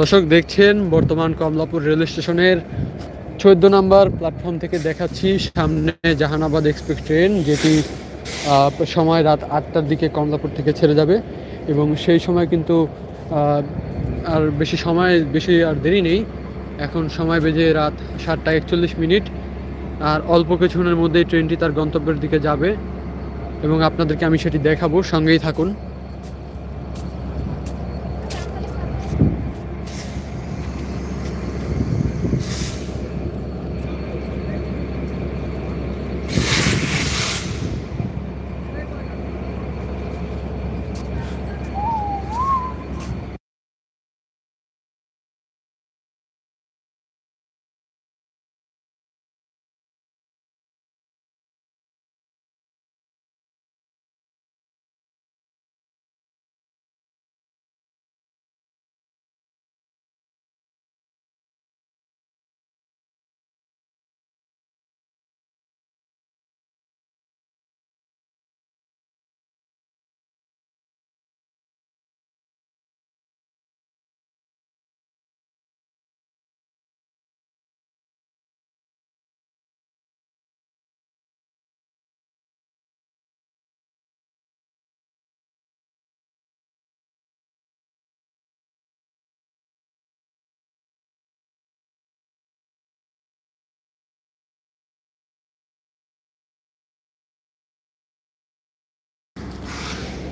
দর্শক, দেখছেন বর্তমান কমলাপুর রেল স্টেশনের চোদ্দ নাম্বার প্ল্যাটফর্ম থেকে দেখাচ্ছি সামনে জাহানাবাদ এক্সপ্রেস ট্রেন, যেটি সময় রাত আটটার দিকে কমলাপুর থেকে ছেড়ে যাবে এবং সেই সময় কিন্তু আর বেশি সময়, বেশি আর দেরি নেই। এখন সময় বেজে রাত সাতটা একচল্লিশ মিনিট। আর অল্প কিছুক্ষণের মধ্যেই ট্রেনটি তার গন্তব্যের দিকে যাবে এবং আপনাদেরকে আমি সেটি দেখাবো। সঙ্গেই থাকুন।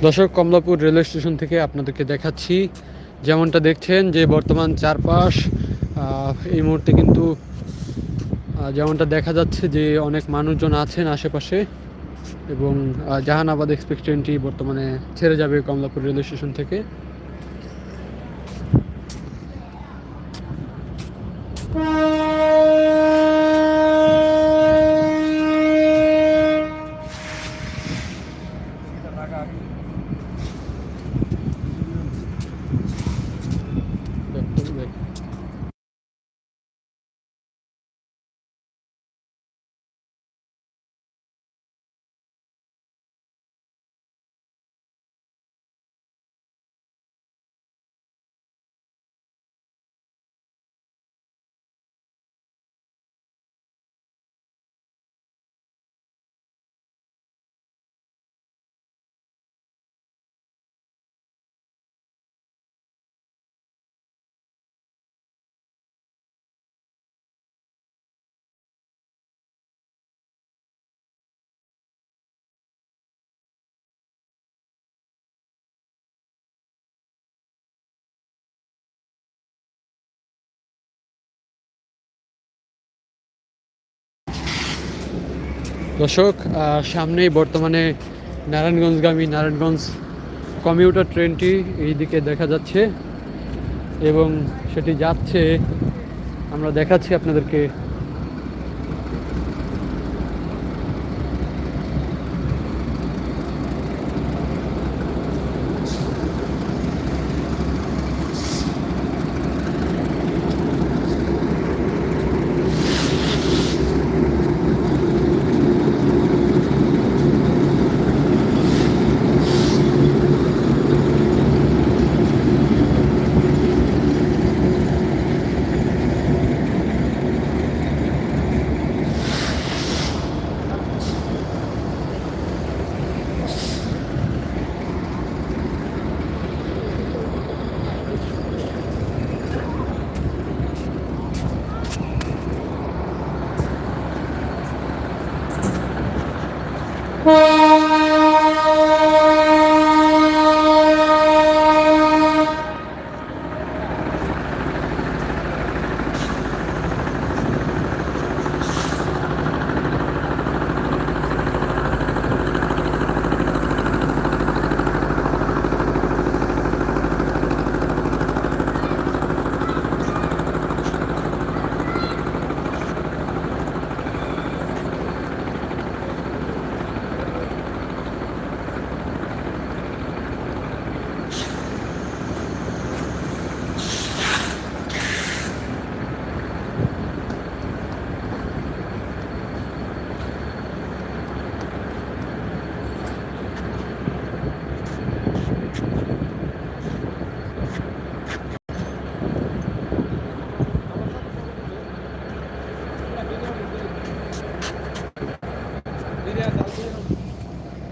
দর্শক, কমলাপুর রেলওয়ে স্টেশন থেকে আপনাদেরকে দেখাচ্ছি। যেমনটা দেখছেন যে বর্তমান চারপাশ এই মুহূর্তে কিন্তু যেমনটা দেখা যাচ্ছে যে অনেক মানুষজন আছেন আশেপাশে এবং জাহানাবাদ এক্সপ্রেস ট্রেনটি বর্তমানে ছেড়ে যাবে কমলাপুর রেলওয়ে স্টেশন থেকে। দর্শক সামনেই বর্তমানে নারায়ণগঞ্জগামী, নারায়ণগঞ্জ কমিউটার ট্রেনটি এই দিকে দেখা যাচ্ছে এবং সেটি যাচ্ছে। আমরা দেখাচ্ছি আপনাদেরকে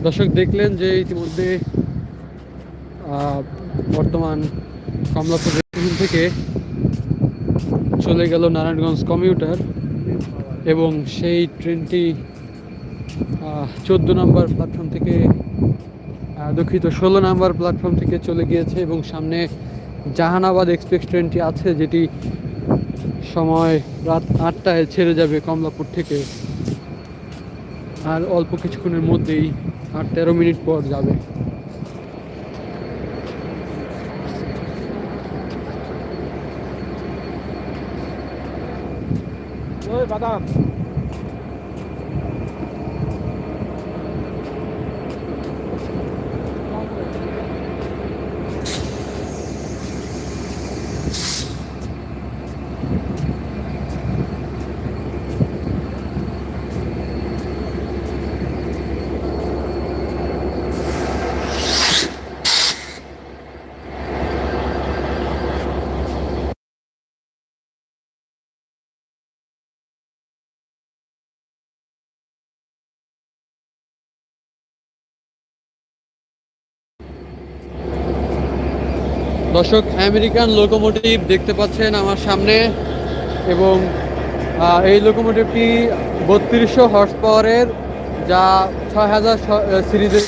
দর্শক দেখলেন যে ইতিমধ্যে বর্তমান কমলাপুর স্টেশন থেকে চলে গেল নারায়ণগঞ্জ কমিউটার এবং সেই ট্রেনটি চোদ্দ নম্বর প্ল্যাটফর্ম থেকে দুঃখিত, ষোলো নম্বর প্ল্যাটফর্ম থেকে চলে গিয়েছে এবং সামনে জাহানাবাদ এক্সপ্রেস ট্রেনটি আছে যেটি সময় রাত আটটায় ছেড়ে যাবে কমলাপুর থেকে। আর অল্প কিছুক্ষণের মধ্যেই আর তেরো মিনিট পর যাবে। বাদাম। দর্শক, আমেরিকান লোকোমোটিভ দেখতে পাচ্ছেন আমার সামনে এবং এই লোকোমোটিভটি বত্রিশশো হর্স পাওয়ারের যা ছয় হাজার সিরিজের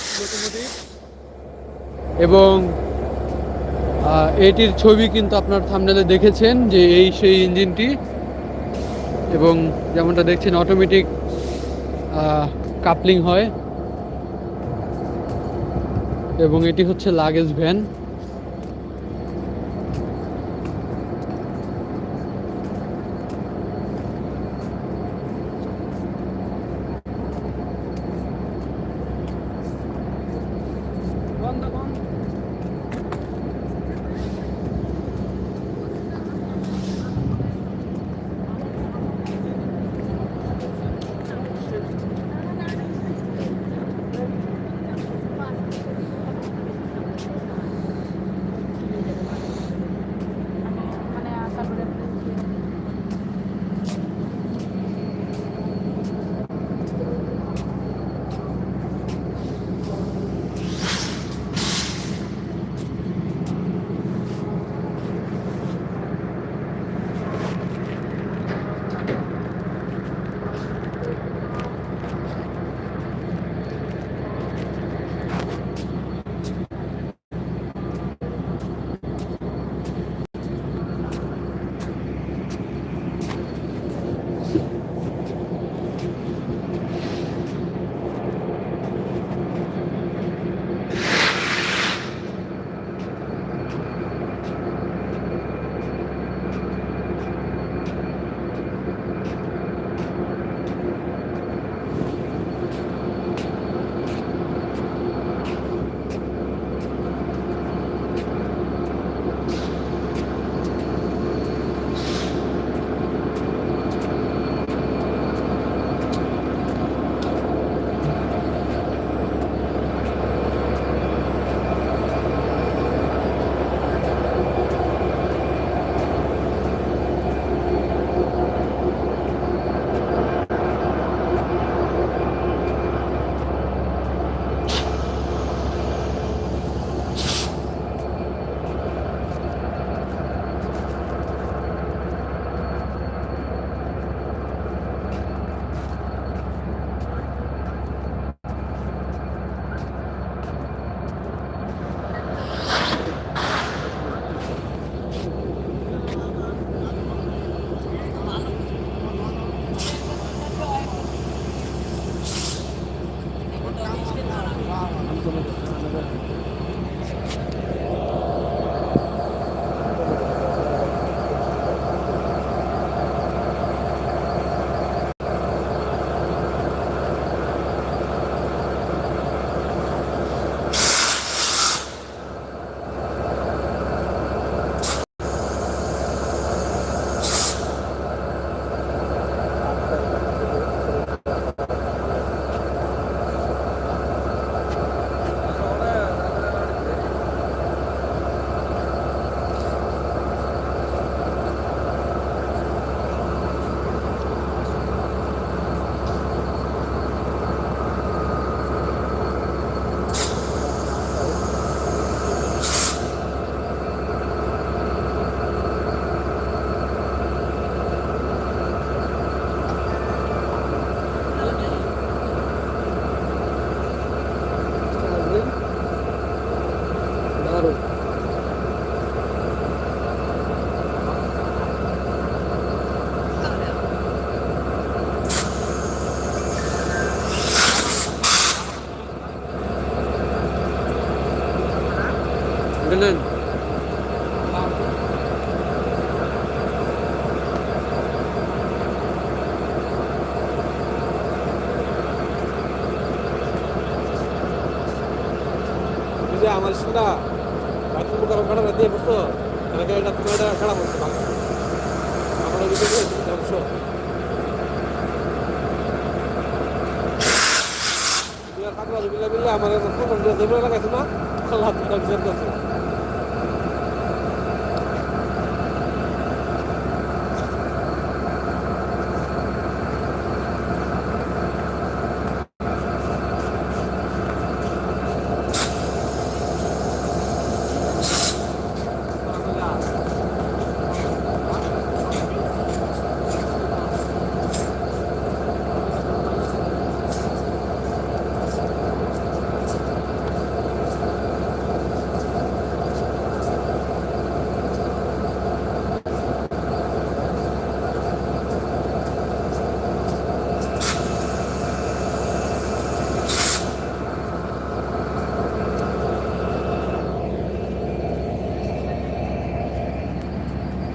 এবং এটির ছবি কিন্তু আপনার থামনেলে দেখেছেন যে এই সেই ইঞ্জিনটি। এবং যেমনটা দেখছেন অটোমেটিক কাপলিং হয়। এবং এটি হচ্ছে লাগেজ ভ্যান তাহলে এটা খারাপ হচ্ছে আমরা যদি ধ্বংস। অংশ পাগলা বিলা বিলা আমার দেবে লাগাইছে না, আল্লাহ ধ্বংসের বিচার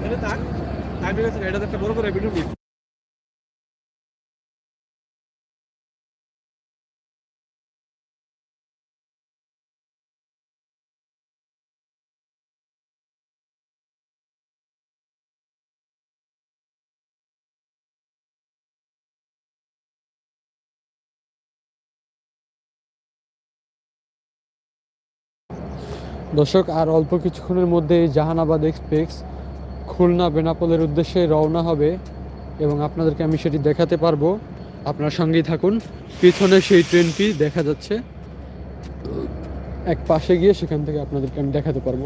এটা থাক। একটা বড় করে ভিডিও দর্শক আর অল্প কিছুক্ষণের মধ্যে জাহানাবাদ এক্সপ্রেস খুলনা বেনাপোলের উদ্দেশ্যে রওনা হবে এবং আপনাদেরকে আমি সেটি দেখাতে পারব। আপনার সঙ্গেই থাকুন। পিছনে সেই ট্রেনটি দেখা যাচ্ছে। এক পাশে গিয়ে সেখান থেকে আপনাদেরকে আমি দেখাতে পারব।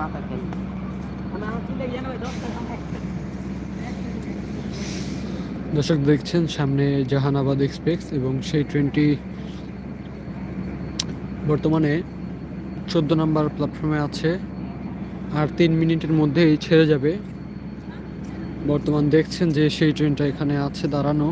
আমি চোখ মাথা করি আমার কি লাগে জানো দশ টাকা দর্শক দেখছেন সামনে জাহানাবাদ এক্সপ্রেস এবং সেই ট্রেনটি বর্তমানে চোদ্দ নম্বর প্ল্যাটফর্মে আছে আর তিন মিনিটের মধ্যেই ছেড়ে যাবে। বর্তমান দেখছেন যে সেই ট্রেনটা এখানে আছে দাঁড়ানো।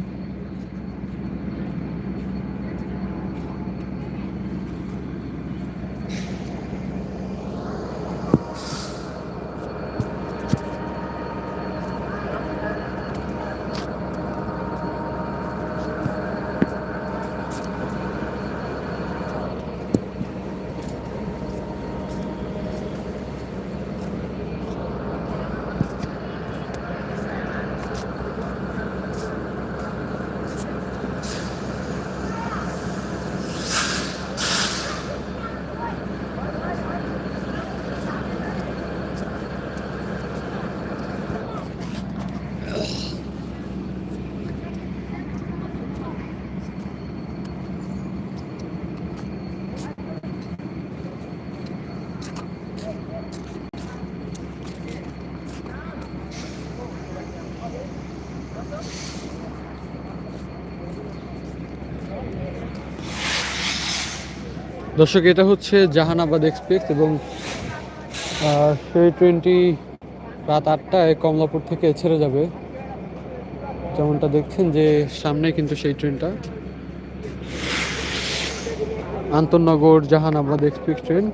দর্শক, এটা হচ্ছে জাহানাবাদ এক্সপ্রেস এবং সেই ট্রেনটি রাত আটটায় কমলাপুর থেকে ছেড়ে যাবে। যেমনটা দেখছেন যে সামনে কিন্তু সেই ট্রেনটা। আন্তনগর জাহানাবাদ এক্সপ্রেস ট্রেন।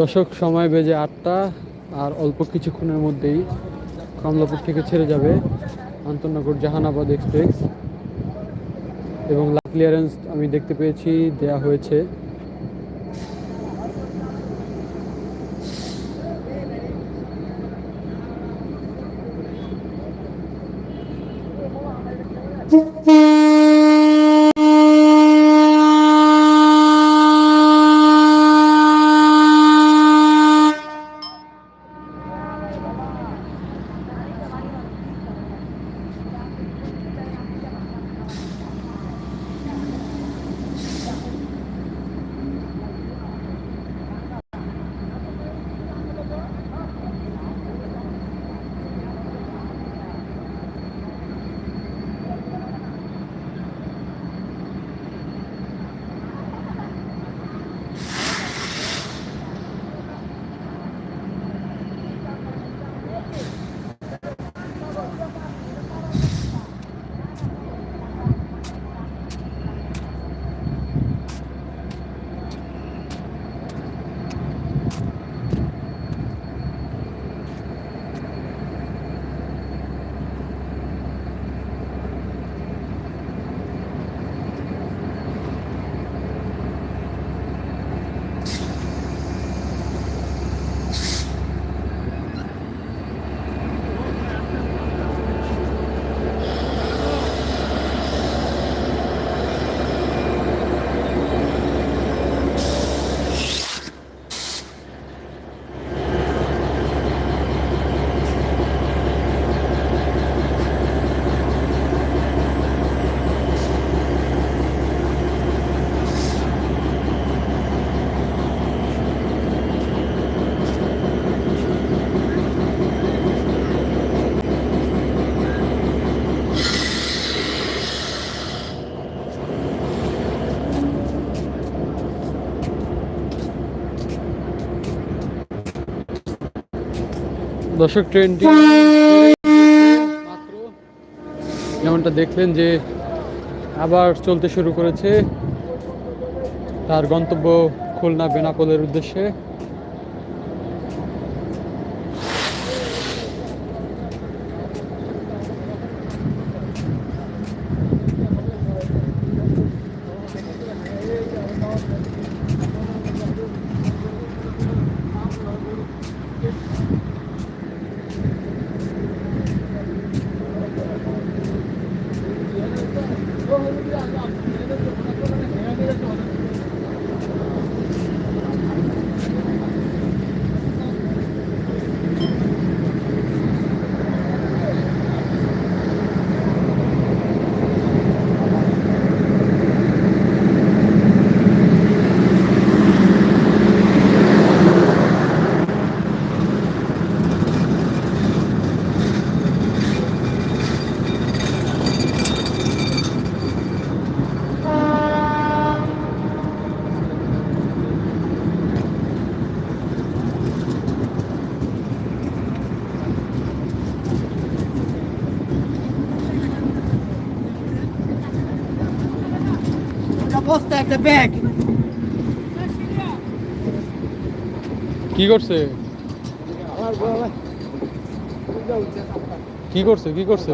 দশক সময় বেজে আটটা আর অল্প কিছুক্ষণের মধ্যেই কমলাপুর থেকে ছেড়ে যাবে আন্তনগর জাহানাবাদ এক্সপ্রেস এবং ক্লিয়ারেন্স আমি দেখতে পেয়েছি, দেয়া হয়েছে। দর্শক ট্রেনটি মাত্র যেমনটা দেখলেন যে আবার চলতে শুরু করেছে। তার গন্তব্য খুলনা বেনাপোলের উদ্দেশ্যে। বস্তা একটা ব্যাগ কি করছে কি করছে কি করছে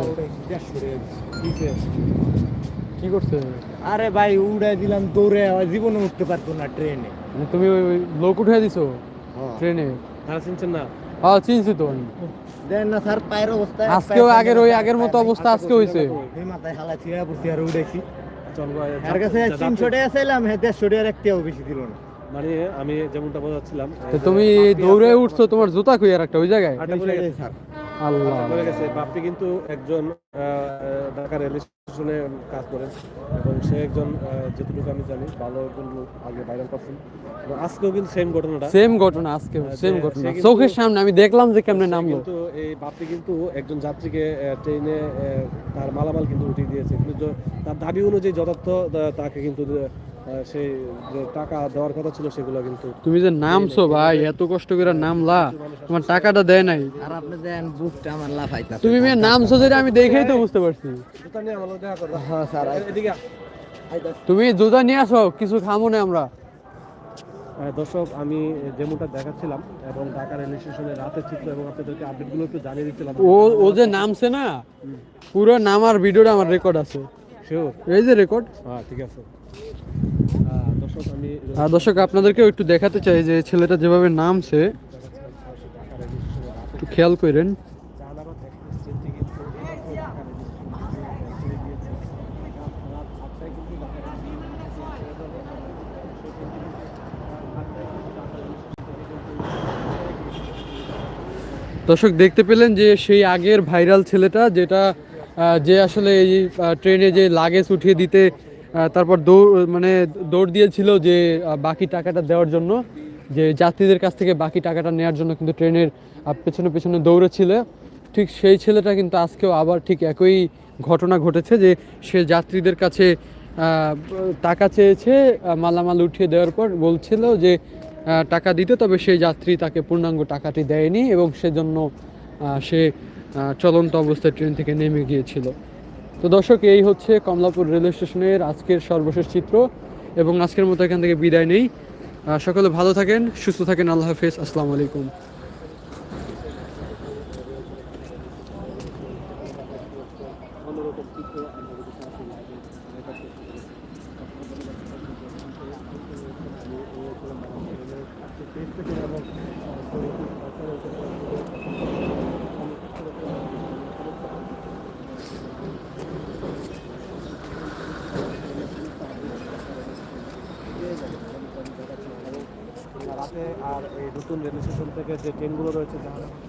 কি করছে আরে ভাই উড়াই দিলাম দৌড়ে জীবনে উঠতে পারতো না ট্রেনে মানে তুমি ওই লোক উঠে দিছো ট্রেনে তারা চিনছেন না হ্যাঁ চিনছি তো আমি। দেন না স্যার পায়ের অবস্থা আজকেও আগের ওই আগের মতো অবস্থা আজকে হয়েছে এই মাথায় হালা ছিঁড়া পড়ছি আর ভাই, আর কাছে তিনশো টাকা চাইলাম হ্যাঁ দেড়শো টাকা একটাও বেশি দিল না। মানে আমি যেমনটা বোঝাচ্ছিলাম তো তুমি দৌড়ে উঠছো তোমার জুতা খুঁজে আর একটা ওই জায়গায়? আল্লাহ। বাপটি কিন্তু একজন ঢাকা রেল স্টেশনে কাজ করেন এবং সে একজন আহ, যতটুকু আমি জানি ভালো একজন আগে ভাইরাল পারসন আজকেও কিন্তু সেম ঘটনাটা। সেম ঘটনা আজকে সেম ঘটনা। চোখের সামনে আমি দেখলাম যে কেমনে নামলো। কিন্তু এই বাপটি কিন্তু একজন যাত্রীকে ট্রেনে তার মালামাল কিন্তু উঠিয়ে দিয়েছে। কিন্তু তার দাবি অনুযায়ী যথার্থ তাকে কিন্তু সেই যে টাকা দেওয়ার কথা ছিল সেগুলো কিন্তু তুমি যে নামছো ভাই এত কষ্ট করে নামলা তোমার টাকাটা দেয় নাই। আর আপনি দেন বুকটা আমার লাফাইতা তুমি মেয়ে নামছো যেটা আমি দেখেই তো বুঝতে পারছি। জুতা নিয়ে আমার দেখা করবা হ্যাঁ স্যার এদিকে তুমি জুতা নিয়ে আসো কিছু খামো না আমরা। দর্শক আমি যেমনটা দেখাচ্ছিলাম এবং ঢাকা রেল স্টেশনের রাতের চিত্র এবং আপনাদেরকে আপডেটগুলো একটু জানিয়ে দিচ্ছিলাম। ও ও যে নামছে না পুরো নামার ভিডিওটা আমার রেকর্ড আছে। শিওর এই যে রেকর্ড হ্যাঁ ঠিক আছে। দর্শক, আপনাদেরকেও একটু দেখাতে চাই যে ছেলেটা যেভাবে নামছে, একটু খেয়াল করেন। দর্শক, দেখতে পেলেন যে সেই আগের ভাইরাল ছেলেটা, যেটা যে আসলে এই ট্রেনে যে লাগেজ উঠিয়ে দিতে তারপর দৌড় মানে দৌড় দিয়েছিল যে বাকি টাকাটা দেওয়ার জন্য, যে যাত্রীদের কাছ থেকে বাকি টাকাটা নেওয়ার জন্য কিন্তু ট্রেনের পেছনে পেছনে দৌড়েছিল। ঠিক সেই ছেলেটা কিন্তু আজকেও আবার ঠিক একই ঘটনা ঘটেছে যে, সে যাত্রীদের কাছে টাকা চেয়েছে মালামাল উঠিয়ে দেওয়ার পর বলছিল যে টাকা দিতে, তবে সেই যাত্রী তাকে পূর্ণাঙ্গ টাকাটি দেয়নি এবং সেজন্য সে চলন্ত অবস্থায় ট্রেন থেকে নেমে গিয়েছিল। তো দর্শক, এই হচ্ছে কমলাপুর রেলওয়ে স্টেশনের আজকের সর্বশেষ চিত্র এবং আজকের মতো এখান থেকে বিদায় নেই। সকলে ভালো থাকেন, সুস্থ থাকেন, আল্লাহ হাফেজ, আসসালামু আলাইকুম। অন্যরকম চিত্র আর এই নতুন রেল থেকে যে ট্রেনগুলো রয়েছে জাহানাবাদ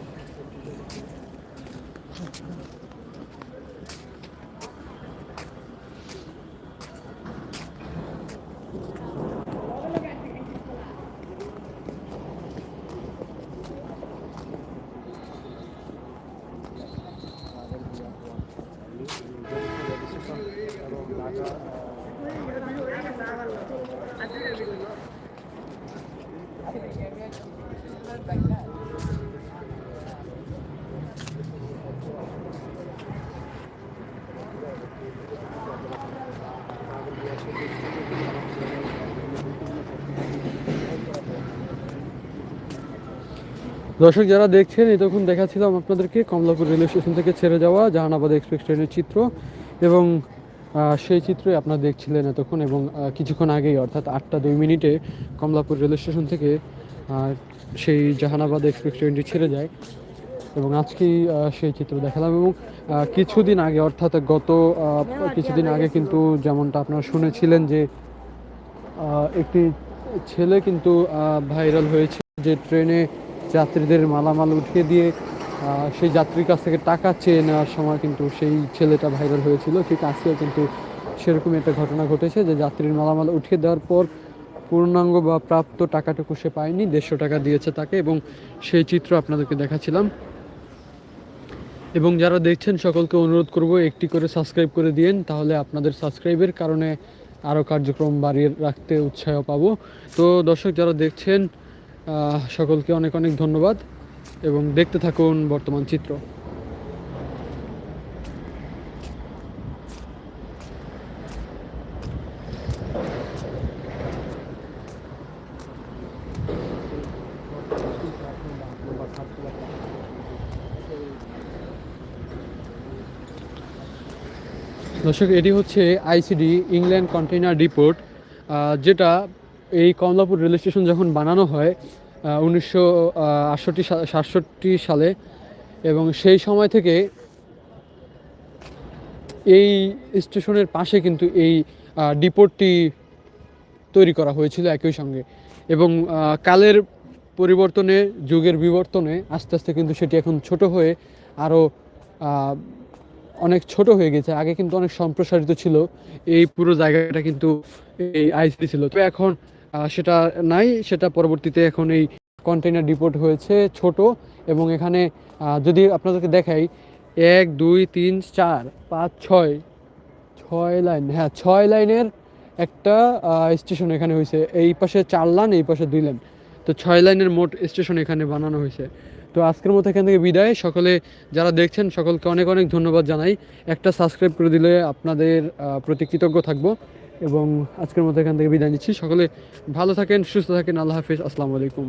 দর্শক, যারা দেখছেন, এতক্ষণ দেখাচ্ছিলাম আপনাদেরকে কমলাপুর রেল স্টেশন থেকে ছেড়ে যাওয়া জাহানাবাদ এক্সপ্রেস ট্রেনের চিত্র এবং সেই চিত্রই আপনারা দেখছিলেন এতক্ষণ এবং কিছুক্ষণ আগেই, অর্থাৎ আটটা দুই মিনিটে কমলাপুর রেল স্টেশন থেকে সেই জাহানাবাদ এক্সপ্রেস ট্রেনটি ছেড়ে যায় এবং আজকেই সেই চিত্র দেখালাম এবং কিছুদিন আগে, অর্থাৎ গত কিছুদিন আগে কিন্তু যেমনটা আপনারা শুনেছিলেন যে একটি ছেলে কিন্তু ভাইরাল হয়েছে যে ট্রেনে যাত্রীদের মালামাল উঠিয়ে দিয়ে সেই যাত্রীর কাছ থেকে টাকা চেয়ে নেওয়ার সময় কিন্তু সেই ছেলেটা ভাইরাল হয়েছিল। ঠিক আজকেও কিন্তু সেরকমই একটা ঘটনা ঘটেছে যে যাত্রীর মালামাল উঠিয়ে দেওয়ার পর পূর্ণাঙ্গ বা প্রাপ্ত টাকাটুকু সে পায়নি, দেড়শো টাকা দিয়েছে তাকে এবং সেই চিত্র আপনাদেরকে দেখাচ্ছিলাম। এবং যারা দেখছেন, সকলকে অনুরোধ করব একটি করে সাবস্ক্রাইব করে দিন তাহলে আপনাদের সাবস্ক্রাইবের কারণে আরও কার্যক্রম বাড়িয়ে রাখতে উৎসাহ পাবো। তো দর্শক, যারা দেখছেন সকলকে অনেক অনেক ধন্যবাদ এবং দেখতে থাকুন বর্তমান চিত্র। দর্শক, এটি হচ্ছে আইসিডি ইংল্যান্ড কন্টেইনার ডিপোর্ট যেটা এই কমলাপুর রেল স্টেশন যখন বানানো হয় উনিশশো আটষট্টি সালে। এবং সেই সময় থেকে এই স্টেশনের পাশে কিন্তু এই ডিপোর্টটি তৈরি করা হয়েছিল একই সঙ্গে। এবং কালের পরিবর্তনে, যুগের বিবর্তনে আস্তে আস্তে কিন্তু সেটি এখন ছোট হয়ে আরও অনেক ছোট হয়ে গেছে। আগে কিন্তু অনেক সম্প্রসারিত ছিল। এই পুরো জায়গাটা কিন্তু এই আইসি ছিল। তো এখন সেটা নাই, সেটা পরবর্তীতে এখন এই কন্টেইনার ডিপোর্ট হয়েছে ছোট এবং এখানে যদি আপনাদেরকে দেখাই, এক, দুই, তিন, চার, পাঁচ, ছয় ছয় লাইন হ্যাঁ ছয় লাইনের একটা স্টেশন এখানে হয়েছে। এই পাশে চার লাইন, এই পাশে দুই লাইন। তো ছয় লাইনের মোট স্টেশন এখানে বানানো হয়েছে। তো আজকের মতো এখান থেকে বিদায়। সকলে যারা দেখছেন, সকলকে অনেক অনেক ধন্যবাদ জানাই। একটা সাবস্ক্রাইব করে দিলে আপনাদের প্রতি কৃতজ্ঞ থাকব। এবং আজকের মতো এখান থেকে বিদায় নিচ্ছি। সকলে ভালো থাকেন, সুস্থ থাকেন। আল্লাহ হাফিজ। আসসালামু আলাইকুম।